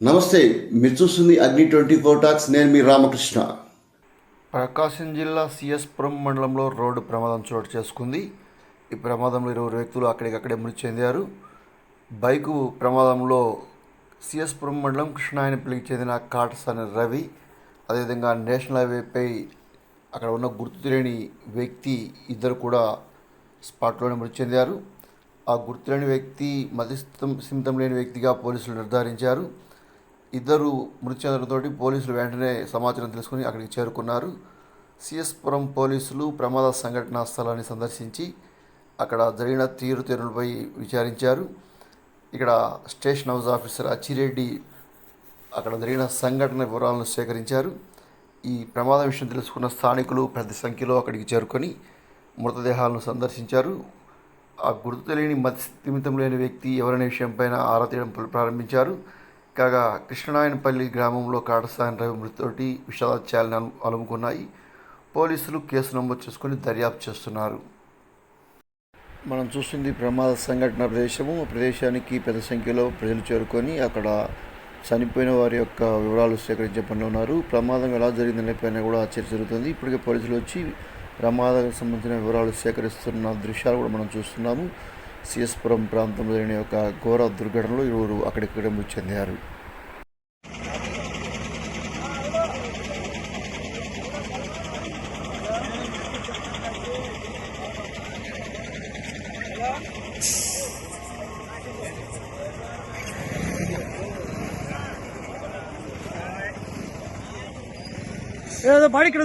నమస్తే మీరు చూస్తుంది అగ్ని ట్వంటీ ఫోర్ టాక్స్ నేను మీ రామకృష్ణ. ప్రకాశం జిల్లా సిఎస్పురం మండలంలో రోడ్డు ప్రమాదం చోటు చేసుకుంది. ఈ ప్రమాదంలో ఇరవై వ్యక్తులు అక్కడికక్కడే మృతి చెందారు. బైకు ప్రమాదంలో సిఎస్పురం మండలం కృష్ణాయనపల్లికి చెందిన కాటసాని రవి అదేవిధంగా నేషనల్ హైవేపై అక్కడ ఉన్న గుర్తు తెలియని వ్యక్తి ఇద్దరు కూడా స్పాట్లోనే మృతి చెందారు. ఆ గుర్తు లేని వ్యక్తి మధ్యస్థం స్థిమితం లేని వ్యక్తిగా పోలీసులు నిర్ధారించారు. ఇద్దరు మృతి చెందడంతో పోలీసులు వెంటనే సమాచారం తెలుసుకుని అక్కడికి చేరుకున్నారు. సిఎస్పురం పోలీసులు ప్రమాద సంఘటనా స్థలాన్ని సందర్శించి అక్కడ జరిగిన తీరు తీరులపై విచారించారు. ఇక్కడ స్టేషన్ హౌస్ ఆఫీసర్ అచ్చిరెడ్డి అక్కడ జరిగిన సంఘటన వివరాలను సేకరించారు. ఈ ప్రమాదం విషయం తెలుసుకున్న స్థానికులు పెద్ద సంఖ్యలో అక్కడికి చేరుకొని మృతదేహాలను సందర్శించారు. ఆ గుర్తు తెలియని మతి స్థిమితం లేని వ్యక్తి ఎవరనే విషయంపైన ఆరా తీయడం ప్రారంభించారు. కాగా కృష్ణనాయనపల్లి గ్రామంలో కాటసాని రవి మృతితోటి విషాదాత్యాలను అలుముకున్నాయి. పోలీసులు కేసు నమోదు చేసుకుని దర్యాప్తు చేస్తున్నారు. మనం చూస్తుంది ప్రమాద సంఘటన ప్రదేశము. ప్రదేశానికి పెద్ద సంఖ్యలో ప్రజలు చేరుకొని అక్కడ చనిపోయిన వారి యొక్క వివరాలు సేకరించే పనిలో ఉన్నారు. ప్రమాదం ఎలా జరిగిందనే పైన కూడా చర్చ జరుగుతుంది. ఇప్పటికే పోలీసులు వచ్చి ప్రమాదానికి సంబంధించిన వివరాలు సేకరిస్తున్న దృశ్యాలు కూడా మనం చూస్తున్నాము. సిఎస్పురం ప్రాంతంలో జరిగిన ఘోర దుర్ఘటనలో ఇరువురు అక్కడిక్కడ మృతి చెందారు. ఏదో బాడీ ఇక్కడ